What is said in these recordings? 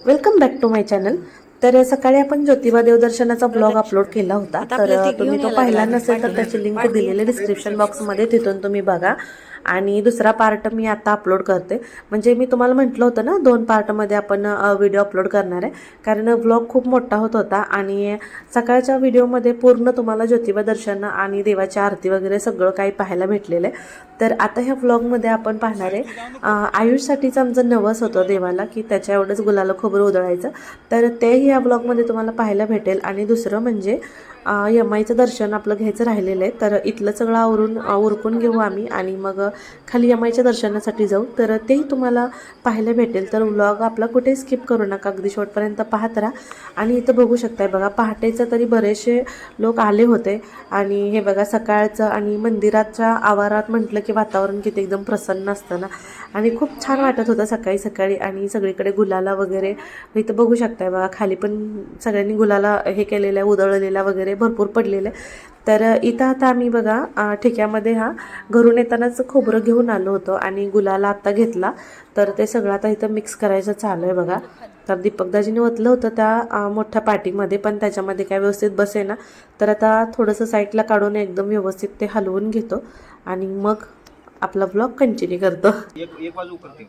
Welcome back to my channel तर सकाळी आपण ज्योतिबा देवदर्शनाचा ब्लॉग अपलोड केला होता. तर तुम्ही तो पाहिला. नसेल तर त्याची लिंक दिलेली डिस्क्रिप्शन बॉक्समध्ये तिथून तुम्ही बघा. आणि दुसरा पार्ट मी आता अपलोड करते. म्हणजे मी तुम्हाला म्हटलं होतं ना दोन पार्टमध्ये आपण व्हिडिओ अपलोड करणार आहे. कारण ब्लॉग खूप मोठा होत होता आणि सकाळच्या व्हिडिओमध्ये पूर्ण तुम्हाला ज्योतिबा दर्शन आणि देवाची आरती वगैरे सगळं काही पाहायला भेटलेलं आहे. तर आता ह्या व्लॉगमध्ये आपण पाहणार आहे अं, आयुषसाठीचं आमचं नवस होतं देवाला की त्याच्या एवढंच गुलाला खोबरं उधळायचं. तर तेही ह्या ब्लॉगमध्ये तुम्हाला पाहायला भेटेल. आणि दुसरं म्हणजे यमाईचं दर्शन आपलं घ्यायचं राहिलेलं आहे. तर इथलं सगळं आवरून उरकून घेऊ आम्ही आणि मग खाली यमाईच्या दर्शनासाठी जाऊ. तर तेही तुम्हाला पाहायला भेटेल. तर व्लॉग आपला कुठे स्किप करू नका. अगदी शेवटपर्यंत पाहत राहा. आणि इथं बघू शकताय बघा पहाटेचं तरी बरेचसे लोक आले होते. आणि हे बघा सकाळचं आणि मंदिराच्या आवारात म्हटलं की वातावरण किती एकदम प्रसन्न असतं ना. आणि खूप छान वाटत होतं सकाळी सकाळी. आणि सगळीकडे गुलाला वगैरे. इथं बघू शकताय बघा खाली पण सगळ्यांनी गुलाला हे केलेलं आहे उधळलेला वगैरे. भरपूर पडलेलं. आहे तर इथं आता आम्ही बघा ठेक्यामध्ये हा घरून येतानाच खोबरं घेऊन आलो होतो आणि गुलाला आत्ता घेतला. तर ते सगळं आता इथं मिक्स करायचं चालू आहे बघा. तर दीपकदाजीने ओतलं होतं त्या मोठ्या पाटीमध्ये पण त्याच्यामध्ये काय व्यवस्थित बसे ना. तर आता थोडंसं साईडला काढून एकदम व्यवस्थित ते हलवून घेतो आणि मग आपला ब्लॉग कंटिन्यू करतो. एक एक बाजू करते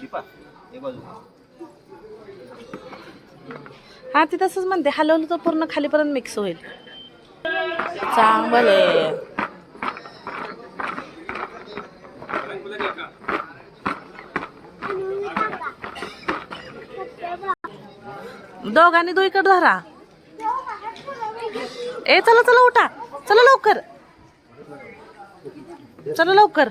दीपा एक बाजू हा ती तसंच म्हणते हलवलं तर पूर्ण खालीपर्यंत मिक्स होईल. चांगलं आहे. दोघांनी दुईकडे धरा. ए चला चला उठा. चला लवकर. चला लवकर.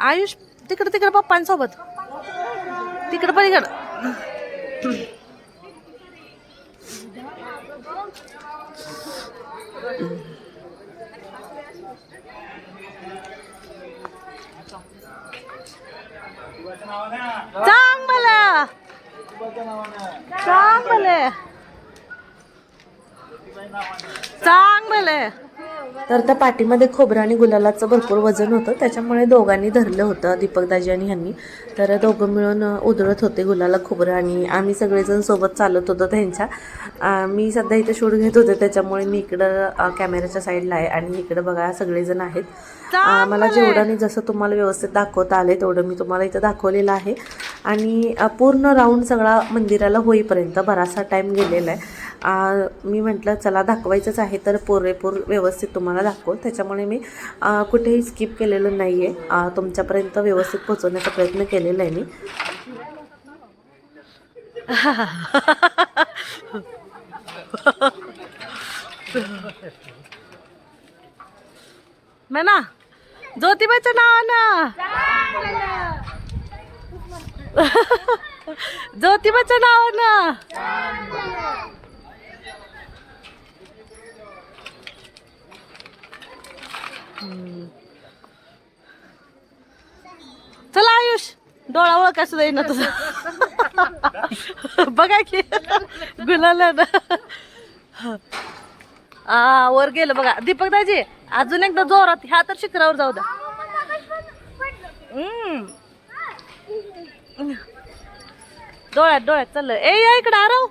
आयुष तिकडे तिकडे पप्पांसोबत. तिकडे पलीकडं. चांग मला चांग मला चांग मला तर त्या पाठीमध्ये खोबरं आणि गुलालाचं भरपूर वजन होतं. त्याच्यामुळे दोघांनी धरलं होतं दीपकदाजी आणि ह्यांनी. तर दोघं मिळून उधळत होते गुलाला खोबरं आणि आम्ही सगळेजण सोबत चालत होतो त्यांच्या. मी सध्या इथं शूट घेत होते त्याच्यामुळे मी इकडं कॅमेऱ्याच्या साईडला आहे आणि इकडं बघा सगळेजण आहेत. मला जेवढं आणि जसं तुम्हाला व्यवस्थित दाखवता आले तेवढं मी तुम्हाला इथं दाखवलेलं आहे. आणि पूर्ण राऊंड सगळा मंदिराला होईपर्यंत बराचसा टाईम गेलेला आहे. मी म्हटलं चला दाखवायचंच आहे तर पुरेपूर व्यवस्थित तुम्हाला दाखवू. त्याच्यामुळे मी आ, कुठेही स्किप केलेलं नाही आहे तुमच्यापर्यंत व्यवस्थित पोहोचवण्याचा प्रयत्न केलेला आहे मी. म्हणा ज्योतिबाच्या नावानं ज्योतिबाच्या नावानं हम्म. चला आयुष डोळा ओळखा सुद्धा येईना तुझा. बघा की गुलाला ना. आ वर गेलं बघा. दीपक दाजी अजून एकदा जोरात ह्या तर शिखरावर जाऊ द्या. डोळ्यात डोळ्यात चाललं ए इकडं आरव.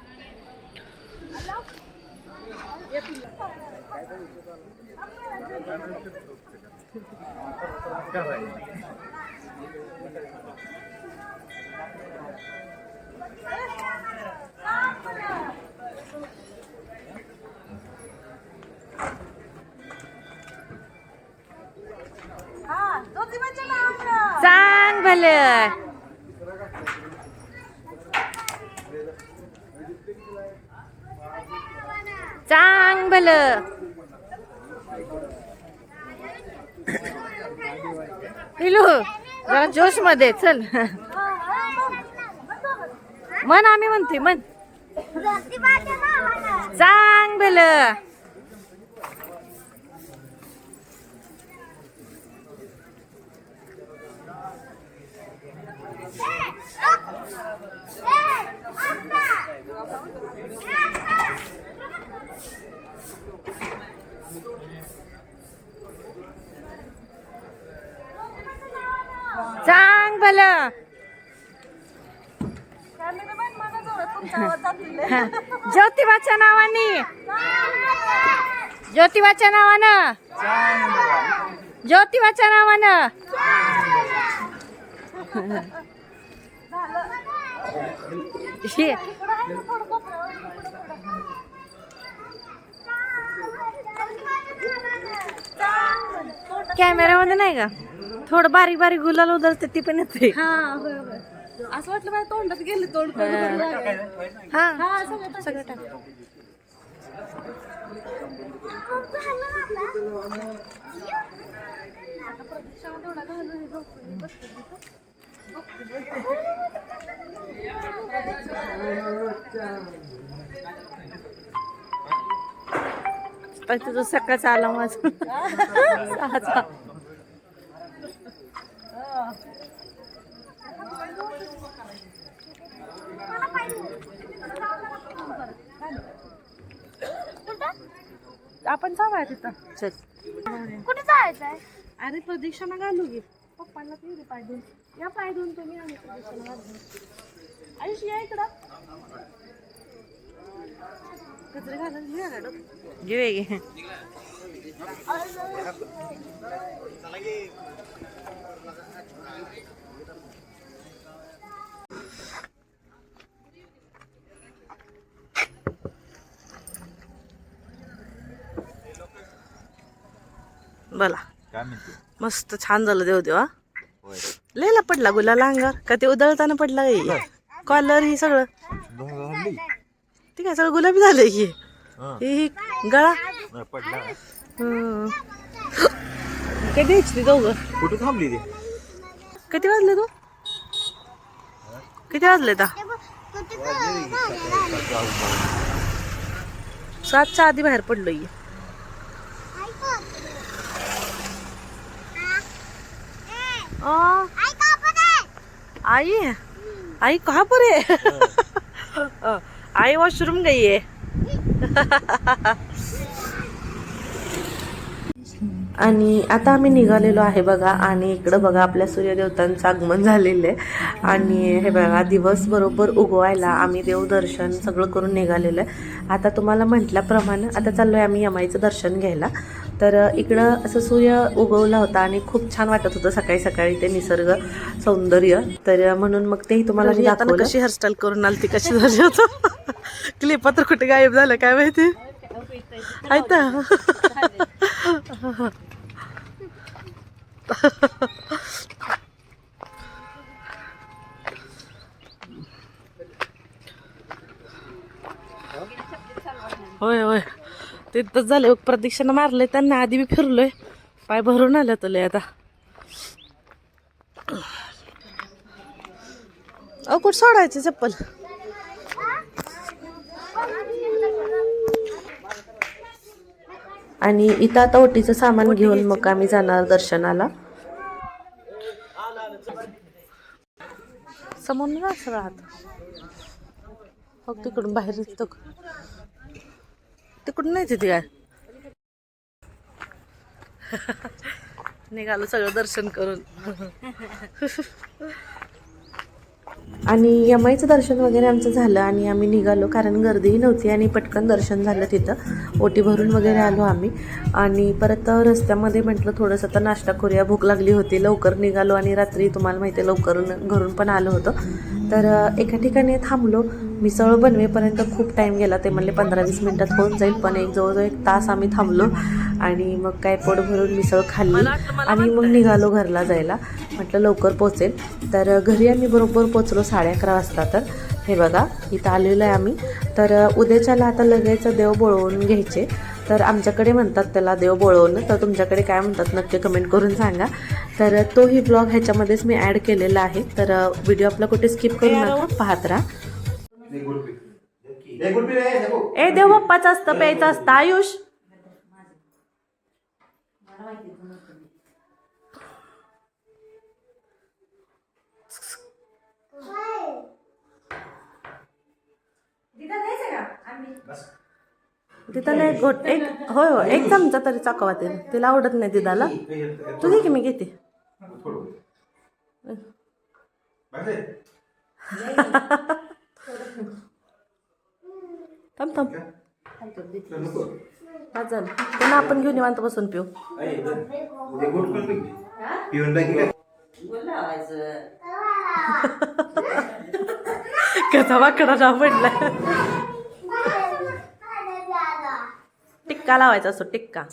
चांग भलं. चांग भलं. जरा जोशमध्ये चल. मन आम्ही म्हणते मन चांग भलं. मला. ज्योतिबाच्या नावाने. ज्योतिबाच्या नावानं. ज्योतिबाच्या नावानं. कॅमेऱ्यामध्ये नाही का? थोडं बारीक बारीक गुलाल उधळते ती पण येते. हा असं वाटलं माझ्या तोंडात गेले तोंड हा. सगळं टाक. पण तुझं सकाळचा आला माझा सहाचा. आपण जाऊया तिथं. चल. कुठे जायचंय अरे प्रदीक्षाना घालू घे. पप्पांना ते दे पाय धुवून या पाय धुवून तुम्ही आणि प्रदीक्षाला घालू. आयुष या इकडं. कचरे घालायला घेऊया का डोक्यात? घेऊया घे. बोला. मस्त छान झालं देव देवा. लेला पडला गुलाल अंगावर. का ते उदळताना पडला कॉलर ही? सगळं. ते काय सगळं गुलाबी झालंय की. गळा. पडला. कधी यायची दोघं? कुठे थांबली ते? किती वाजले तू? किती वाजले आता? सातच्या आधी बाहेर पडलोय. आई? आई कहा पर है. आई वॉशरूम गई है आणि आता आम्ही निघालेलो आहे बघा आणि इकडं बघा आपल्या सूर्यदेवतांचं आगमन झालेलं आहे. आणि हे बघा दिवस बरोबर उगवायला आम्ही देवदर्शन सगळं करून निघालेलो आहे. आता तुम्हाला म्हटल्याप्रमाणे आता चाललो आहे आम्ही यमाईचं दर्शन घ्यायला. तर इकडं असं सूर्य उगवला होता आणि खूप छान वाटत होतं सकाळी सकाळी ते निसर्ग सौंदर्य. तर म्हणून मग तेही तुम्हाला मी दाखवलं. कशी हेअरस्टाईल करून आली ती कशी झाली होतं क्लिप तर कुठे गायब झालं काय माहिती? ऐकता होय होय. तिथंच झाले. प्रदक्षिणा मारले त्यांना. आधी मी फिरलोय. पाय भरून आल्या तुला आता. अहो कुठं सोडायचे चप्पल? आणि इथं आता ओटीचं सामान घेऊन मग आम्ही जाणार दर्शनाला. समोर नाही असं राहत. हो तिकडून बाहेर तिकडून नाही तिथे काय? निघालो सगळं दर्शन करून. आणि यमाईचं दर्शन वगैरे आमचं झालं आणि आम्ही निघालो कारण गर्दीही नव्हती आणि पटकन दर्शन झालं तिथं. ओटी भरून वगैरे आलो आम्ही. आणि परत रस्त्यामध्ये म्हटलं थोडंसं तर नाश्ता करूया. भूक लागली होती. लवकर निघालो आणि रात्री तुम्हाला माहिती आहे लवकर घरून पण आलो होतं. तर एका ठिकाणी थांबलो. मिसळ बनवेपर्यंत खूप टाईम गेला. ते म्हणले पंधरा वीस मिनटात होऊन जाईल पण एक जवळजवळ एक तास आम्ही थांबलो. आणि मग काय पोट भरून मिसळ खाल्ली. आणि मग निघालो घरला जायला. म्हटलं लवकर पोचेल. तर घरी आम्ही बरोबर पोचलो साडे अकरा वाजता तर. हे बघा इथं आलेलो आहे आम्ही. तर उद्याच्याला आता लगेच देव बोळवून घ्यायचे. तर आमच्याकडे म्हणतात त्याला देव बोळवणं. तर तुमच्याकडे काय म्हणतात नक्की कमेंट करून सांगा. तर तोही ब्लॉग ह्याच्यामध्येच मी ॲड केलेला आहे. तर व्हिडिओ आपला कुठे स्किप करू नका. पाहत राहा. ए देव बाप्पाचं असतं प्यायचं असतं. आयुष! तिथं नाही घोट एक होय होय एक चमचा तरी चाकवा ते. तिला आवडत नाही तिथाला. तू घे की मी घेते? थांब थांब. पाच जण पुन्हा आपण घेऊन निवांत बसून पिऊ. पिऊन कसा वाकडा नाव म्हटलं टिक्का लावायचा असतो टिक्का.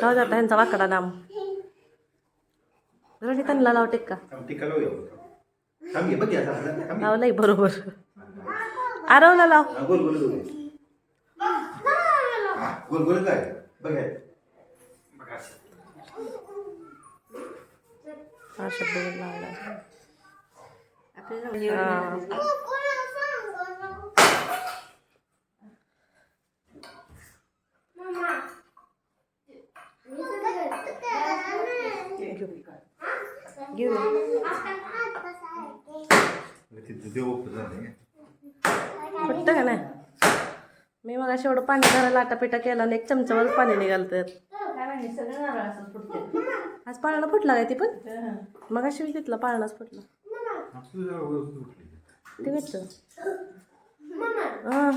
लाव जाता ह्यांचा वाकडा नाम रणी त्यांना लाव टिक्का. लावलाय बरोबर. आरवला लाव. गोल गोल गोल. गोल गोल काय? बघ हे. शब्द लावला. घेऊ का नाही मी मग एवढं पाणी घराला लाटापिटा केला आणि एक चमच्यावर पाणी निघालं तर आज पाळणा फुटला काय ती पण मग अशी तिथला पाळणाच फुटला. ते हां.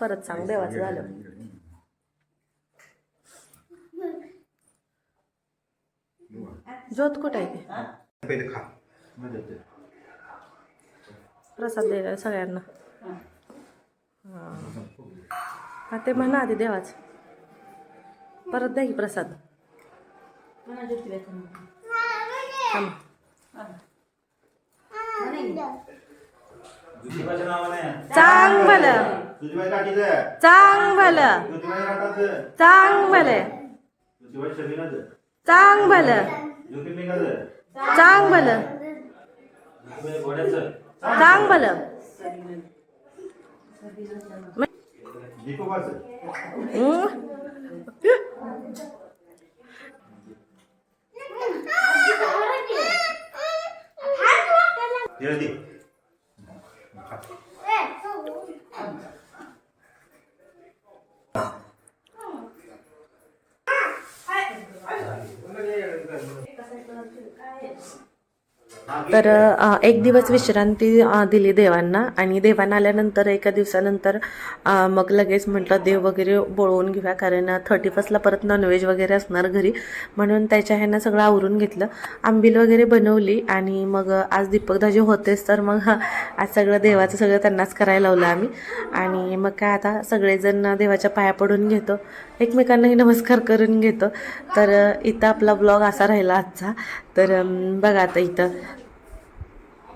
परत सांग देवाचं झालं. ज्योत कुठं आहे? ते. प्रसाद द्यायला सगळ्यांना. हां. हा ते म्हणा आधी देवाच. परत द्या की प्रसाद. चांग भलं चांग भलं चांग भले चांग भलं चांग भलं ज्योतिबाई घोड्याचं चांग भलं दीपकाचं हं? तिला दे तर एक दिवस विश्रांती दिली देवांना आणि देवांना आल्यानंतर एका दिवसानंतर मग लगेच म्हटलं देव वगैरे बोळवून घेऊया कारण थर्टी फर्स्टला परत नॉनव्हेज वगैरे असणार घरी. म्हणून त्याच्या ह्यानं सगळं आवरून घेतलं. आंबील वगैरे बनवली आणि मग आज दीपकदाजी होतेच तर मग आज सगळं देवाचं सगळं त्यांनाच करायला लावलं आम्ही. आणि मग काय आता सगळेजण देवाच्या पाया पडून घेतो. एकमेकांनाही नमस्कार करून घेतो. तर इथं आपला ब्लॉग असा राहिला आजचा. तर बघा आता इथं.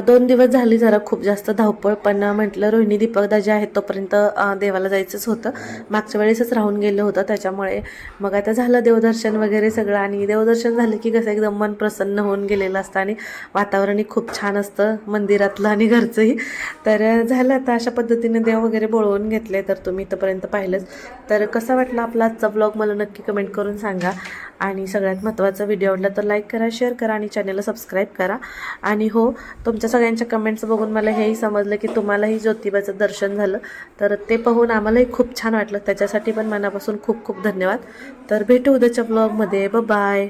दोन दिवस झाली जरा खूप जास्त धावपळ पण म्हटलं रोहिणी दीपकदा जे आहेत तोपर्यंत देवाला जायचंच होतं. मागच्या वेळेसच राहून गेलं होतं त्याच्यामुळे मग आता झालं देवदर्शन वगैरे सगळं आणि देवदर्शन झालं की कसं एकदम मन प्रसन्न होऊन गेलेलं असतं आणि वातावरणही खूप छान असतं मंदिरातलं आणि घरचंही. तर झालं आता अशा पद्धतीने देव वगैरे बोळवून घेतले तर तुम्ही इथंपर्यंत पाहिलंच. तर कसा वाटला आपला आजचा ब्लॉग मला नक्की कमेंट करून सांगा. आणि सगळ्यात महत्त्वाचा व्हिडिओ आवडला तर लाईक करा शेअर करा आणि चॅनलला सबस्क्राईब करा. आणि हो तुमच्या सगळ्यांच्या कमेंट्स बघून मला हेही समजलं की तुम्हालाही ज्योतिबाचं दर्शन झालं. तर ते पाहून आम्हालाही खूप छान वाटलं. त्याच्यासाठी पण मनापासून खूप खूप धन्यवाद. तर भेटू उद्याच्या ब्लॉगमध्ये ब बाय